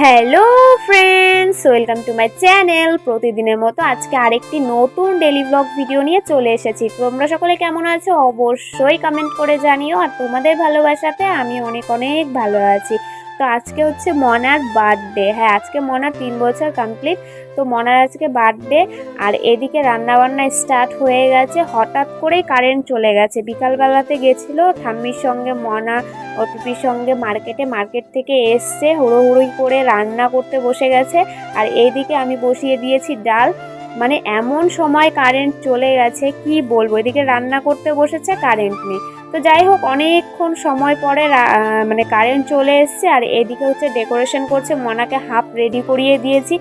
Hello friends welcome to my channel প্রতিদিনের মতো আজকে আরেকটি নতুন ডেলি ব্লগ ভিডিও নিয়ে চলে এসেছি। তোমরা সকলে কেমন আছো? অবশ্যই কমেন্ট করে জানিও। আর তোমাদের ভালোবাসাতে আমি অনেক অনেক ভালো আছি। তো আজকে হচ্ছে মনার বার্থডে হ্যাঁ আজকে মনার তিন বছর কমপ্লিট তো মনার আজকে বার্থডে আর এদিকে রান্নাবান্না স্টার্ট হয়ে গেছে, হঠাৎ করেই কারেন্ট চলে গেছে। বিকালবেলাতে গেছিল, ঠাম্মির সঙ্গে মনা ও পিপির সঙ্গে মার্কেটে মার্কেট থেকে এসছে হুড়োহুড়ি করে রান্না করতে বসে গেছে। আর এইদিকে আমি বসিয়ে দিয়েছি ডাল। মানে এমন সময় কারেন্ট চলে গেছে, কি বলব? এদিকে রান্না করতে বসেছে কারেন্ট নেই। তো যাই হোক, অনেকক্ষণ সময় পরে মানে কারেন্ট চলে এসছে আর এদিকে হচ্ছে ডেকোরেশন করছে। মনাকে হাফ রেডি করিয়ে দিয়েছি।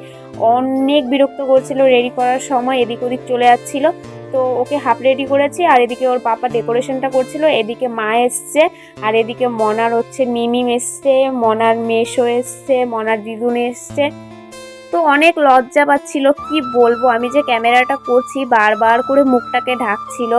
অনেক বিরক্ত করছিল রেডি করার সময়, এদিক ওদিক চলে যাচ্ছিল। তো ওকে হাফ রেডি করেছি আর এদিকে ওর পাপা ডেকোরেশনটা করছিল। এদিকে মা এসছে আর এদিকে মনার হচ্ছে মিমিম এসছে, মনার মেশো এসছে, মনার দিদুন এসছে। তো অনেক লজ্জা পাচ্ছিল, কি বলব? আমি যে ক্যামেরাটা করছি, বারবার করে মুখটাকে ঢাকছিল।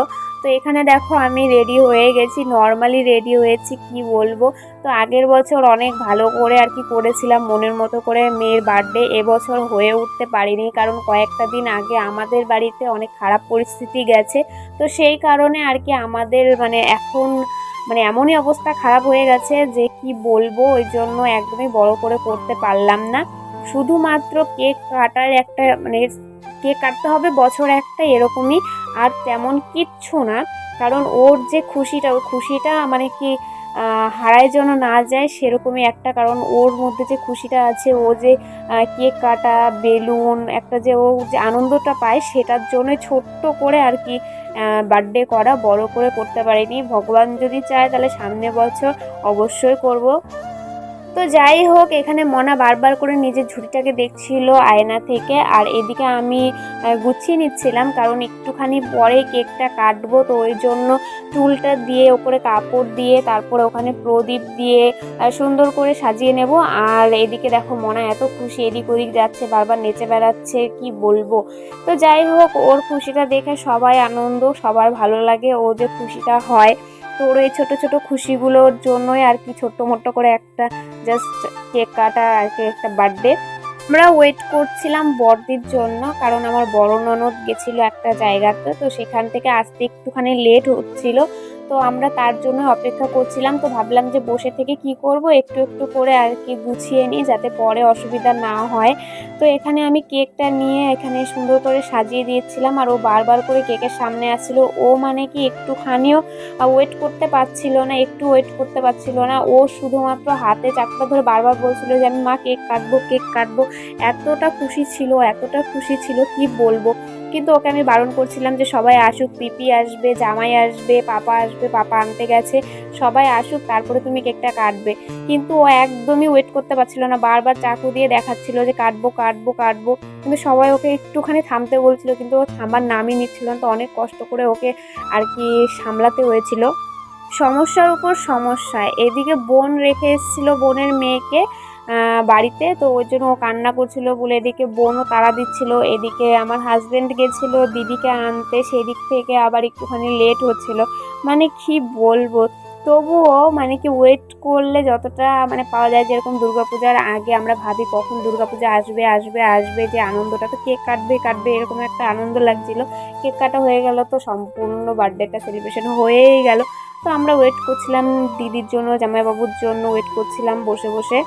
তো এখানে দেখো আমি রেডি হয়ে গেছি নর্মালি রেডি হয়েছি, কি বলব? তো আগের বছর অনেক ভালো করে আর কি করেছিলাম, মনের মতো করে মেয়ের বার্থডে এবছর হয়ে উঠতে পারিনি কারণ কয়েকটা দিন আগে আমাদের বাড়িতে অনেক খারাপ পরিস্থিতি গেছে। তো সেই কারণে আর কি আমাদের মানে এখন মানে এমনই অবস্থা খারাপ হয়ে গেছে যে কি বলব, ওই জন্য একদমই বড় করে করতে পারলাম না। শুধুমাত্র কেক কাটার একটা মানে কেক কাটতে হবে, বছর একটা এরকমই। আর তেমন কিচ্ছু না, কারণ ওর যে খুশিটা ওই খুশিটা মানে কি হারায় যেন না যায় সেরকমই একটা, কারণ ওর মধ্যে যে খুশিটা আছে, ও যে কেক কাটা, বেলুন, একটা যে ও যে আনন্দটা পায় সেটার জন্য ছোট্ট করে আর কি বার্থডে করা বড় করে করতে পারিনি। ভগবান যদি চায় তাহলে সামনে বছর অবশ্যই করব। তো যাই হোক, এখানে মনা বারবার করে নিজের ঝুড়িটাকে দেখছিল আয়না থেকে। আর এদিকে আমি গুছিয়ে নিচ্ছিলাম কারণ একটুখানি পরে কেকটা কাটবো। তো ওই জন্য চুলটা দিয়ে ওপরে কাপড় দিয়ে, তারপরে ওখানে প্রদীপ দিয়ে সুন্দর করে সাজিয়ে নেব। আর এদিকে দেখো মনা এত খুশি, এদিক ওদিক যাচ্ছে, বারবার নেচে বেড়াচ্ছে, কি বলব? তো যাই হোক, ওর খুশিটা দেখে সবাই আনন্দ, সবার ভালো লাগে ও যে খুশিটা হয়। তো ওর এই ছোটো ছোটো খুশিগুলোর জন্যই আর কি ছোট্ট মোট্ট করে একটা জাস্ট কেক কাটা আর কি একটা বার্থডে আমরা ওয়েট করছিলাম বড়দির জন্য, কারণ আমার বড় ননদ গেছিল একটা জায়গাতে, তো সেখান থেকে আসতে একটুখানি লেট হচ্ছিল। তো আমরা তার জন্য অপেক্ষা করছিলাম, তো ভাবলাম যে বসে থেকে কি করব, একটু একটু করে আর কি গুছিয়ে নিই যাতে পরে অসুবিধা না হয়। তো এখানে আমি কেকটা নিয়ে এখানে সুন্দর করে সাজিয়ে দিয়েছিলাম আর ও বারবার করে কেকের সামনে আসছিল। ও মানে কি একটুখানিও ওয়েট করতে পারছিল না, একটু ওয়েট করতে পারছিল না। ও শুধুমাত্র হাতে চাপটা ধরে বারবার বলছিল যে, আমি মা, কেক কাটবো কেক কাটবো। এতটা খুশি ছিল, এতটা খুশি ছিল, কি বলব? কিন্তু ওকে আমি বারণ করছিলাম যে সবাই আসুক, পিপি আসবে, জামাই আসবে, পাপা আসবে, পাপা আনতে গেছে, সবাই আসুক, তারপরে তুমি কেকটা কাটবে। কিন্তু ও একদমই ওয়েট করতে পারছিল না, বারবার চাকু দিয়ে দেখাচ্ছিল যে কাটবো কাটবো কাটবো। কিন্তু সবাই ওকে একটুখানি থামতে বলছিল, কিন্তু ও থামার নামই নিচ্ছিল না, তো অনেক কষ্ট করে ওকে আর কি সামলাতে হয়েছিল। সমস্যার উপর সমস্যা এদিকে বোন রেখে এসেছিল বোনের মেয়েকে বাড়িতে। তো ওই জন্য ও কান্না করছিল বলে এদিকে বোনও তাড়া দিচ্ছিল। এদিকে আমার হাজব্যান্ড গেছিল দিদিকে আনতে। সেদিক থেকে আবার একটুখানি লেট হচ্ছিল। মানে কি বলব? তবুও মানে কি ওয়েট করলে যতটা মানে পাওয়া যায় যেরকম দুর্গাপূজার আগে আমরা ভাবি কখন দুর্গাপূজা আসবে আসবে আসবে যে আনন্দটা। তো কেক কাটবে কাটবে এরকম একটা আনন্দ লাগছিল। কেক কাটা হয়ে গেল তো সম্পূর্ণ বার্থডেটা সেলিব্রেশন হয়েই গেল। তো আমরা ওয়েট করছিলাম দিদির জন্য, জামাইবাবুর জন্য ওয়েট করছিলাম বসে বসে।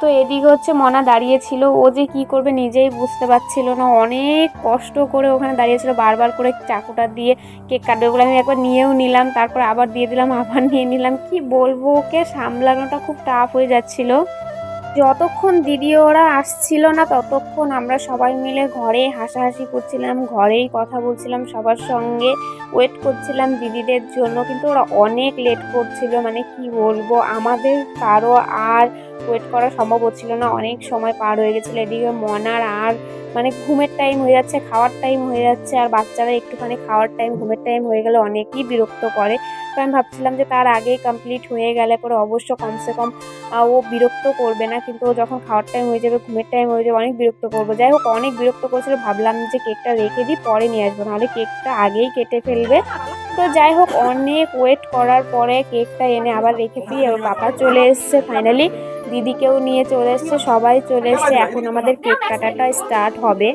তো এদিকে হচ্ছে মনা দাঁড়িয়েছিল ও যে কি করবে নিজেই বুঝতে পারছিল না। অনেক কষ্ট করে ওখানে দাঁড়িয়েছিল বারবার করে চাকুটা দিয়ে কেক কাটবে বলে আমি একবার নিয়েও নিলাম, তারপর আবার দিয়ে দিলাম, আবার নিয়ে নিলাম। কি বলব ওকে? সামলানোটা খুব টাফ হয়ে যাচ্ছিল। যতক্ষণ দিদি ওরা আসছিল না, ততক্ষণ আমরা সবাই মিলে ঘরে হাসাহাসি করছিলাম, ঘরেই কথা বলছিলাম সবার সঙ্গে। ওয়েট করছিলাম দিদিদের জন্য, কিন্তু ওরা অনেক লেট করছিল। মানে কি বলব? আমাদের কারও আর ওয়েট করা সম্ভব হচ্ছিল না। অনেক সময় পার হয়ে গেছিল, এদিকে মনার আর মানে ঘুমের টাইম হয়ে যাচ্ছে, খাওয়ার টাইম হয়ে যাচ্ছে, আর বাচ্চারা একটুখানি খাওয়ার টাইম ঘুমের টাইম হয়ে গেলে অনেকই বিরক্ত করে। তো আমি ভাবছিলাম যে তার আগেই কমপ্লিট হয়ে গেলে পরে অবশ্য কমসে কম ও বিরক্ত করবে না, কিন্তু ও যখন খাওয়ার টাইম হয়ে যাবে, ঘুমের টাইম হয়ে যাবে, অনেক বিরক্ত করব। যাই হোক, অনেক বিরক্ত করছিল, ভাবলাম যে কেকটা রেখে দিই, পরে নিয়ে আসব, নাহলে কেকটা আগেই কেটে ফেলবে। তো যাই হোক, অনেক ওয়েট করার পরে কেকটা এনে আবার রেখে দিই আর পাপা চলে এসছে ফাইনালি দিদিকেও নিয়ে চলে এসছে সবাই চলে এসছে। এখন আমাদের কেক কাটাটা স্টার্ট হবে।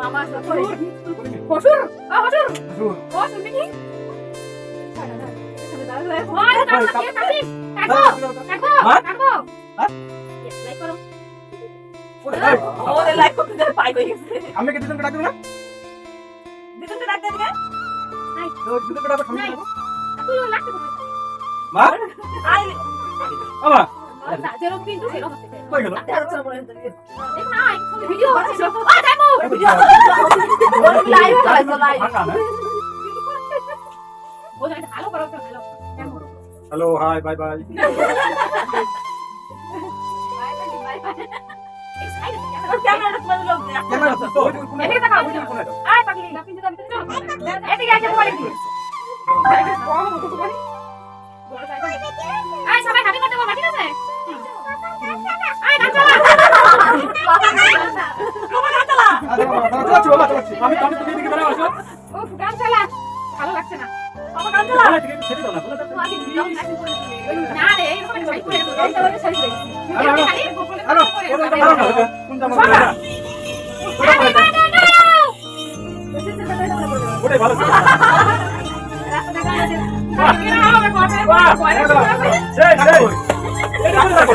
মামা আমি কি দুজনকে ডাকবো না দিবে দুজনকে ডাকবো সামনে যাব তুই লাগতে মা আই বাবা যেরকম কিন্তু সেরকম কই গেল দেখো না ভিডিও হচ্ছে আ দেখো লাইভ চালাইছো লাইভ ফাঁকা ভালো করো ভালো হ্যালো হাই বাই বাই সবাই ঠিক আছে চালাচ্ছি আমি আমি বেড়া আসো উফ গান চালা ভালো লাগছে না গান চালা ছেড়ে দাও ওটাই ভালো দেখো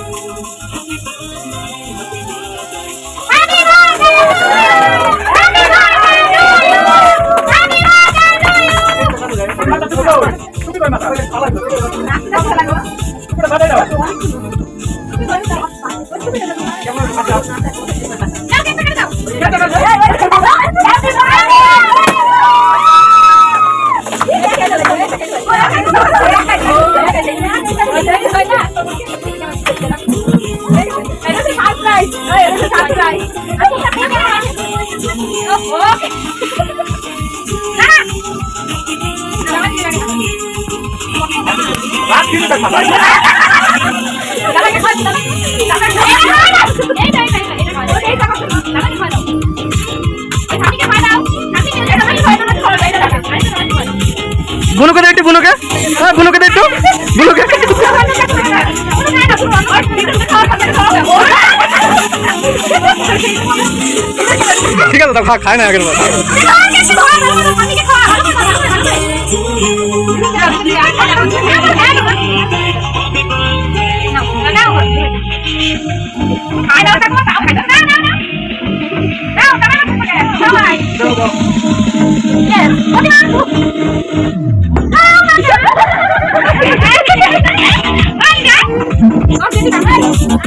কেমন মাথা বুনুকে দে একটু বুনুকে হ্যাঁ বুনুকে দে একটু বুনুকে ঠিক আছে খা, খায় না আগের বার Yes. What do you না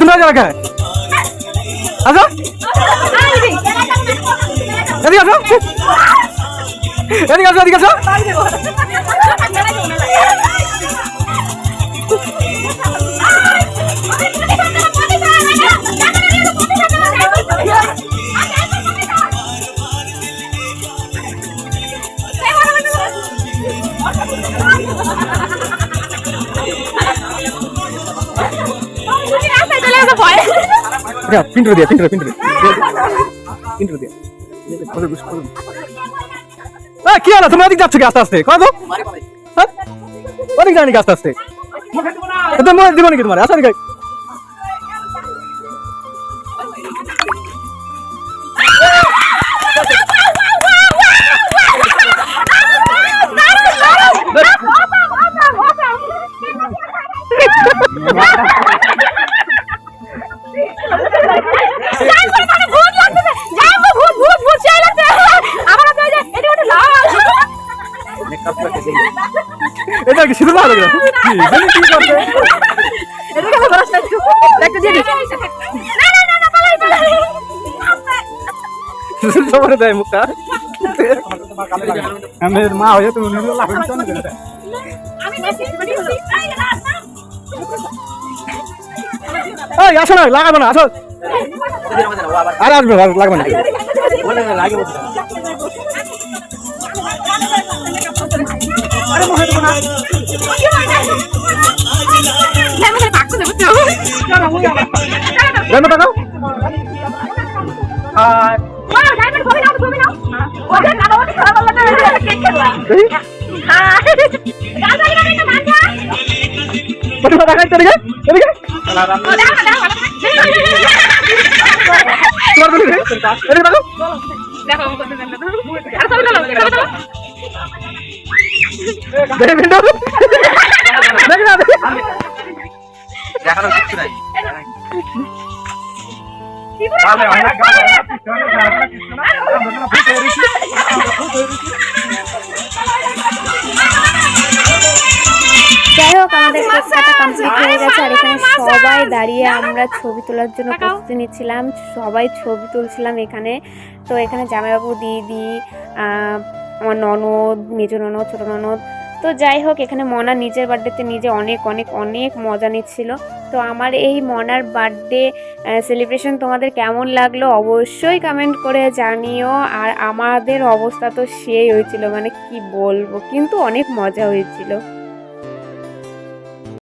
তোমরা যাবে কে আসো। এদিকে আসো। এদিকে আসো এদিকে আসো। যা পিন্টু দিয়া পিন্টু পিন্টু পিন্টু দিয়া কি হলো? তুমি ওদিক যাচ্ছ কি আস্তে আস্তে? কত হ্যাঁ? ওদিক জানি আস্তে আস্তে? তো মনে দিব নাকি তোমার? আসা দিকে এটা কি শুধু ভালো লাগে কি জানি কি করবে? সবার দেয় মুখটা আমার মা হয়ে তুমি নিজে লাগাই তো না এই আসো না লাগাবো না আসো। আরে আসবে লাগবে না। জানো টাকা দেখে ভিন্ডো দেখে না দেখে দেখানোর কিছু নাই যাই হোক, আমাদের কেক কমপ্লিট হয়ে গেছে, আর এখানে সবাই দাঁড়িয়ে আমরা ছবি তোলার জন্য প্রস্তুতি নিচ্ছিলাম, সবাই ছবি তুলছিলাম এখানে। তো এখানে জামাইবাবু, দিদি আমার ননদ, মেজ ননদ, ছোটো ননদ। তো যাই হোক, এখানে মনা নিজের বার্থডেতে নিজে অনেক অনেক অনেক মজা নিচ্ছিল। তো আমার এই মনার বার্থডে সেলিব্রেশন তোমাদের কেমন লাগল অবশ্যই কমেন্ট করে জানিও। আর আমাদের অবস্থা তো সেই হয়েছিল মানে কি বলব? কিন্তু অনেক মজা হয়েছিল।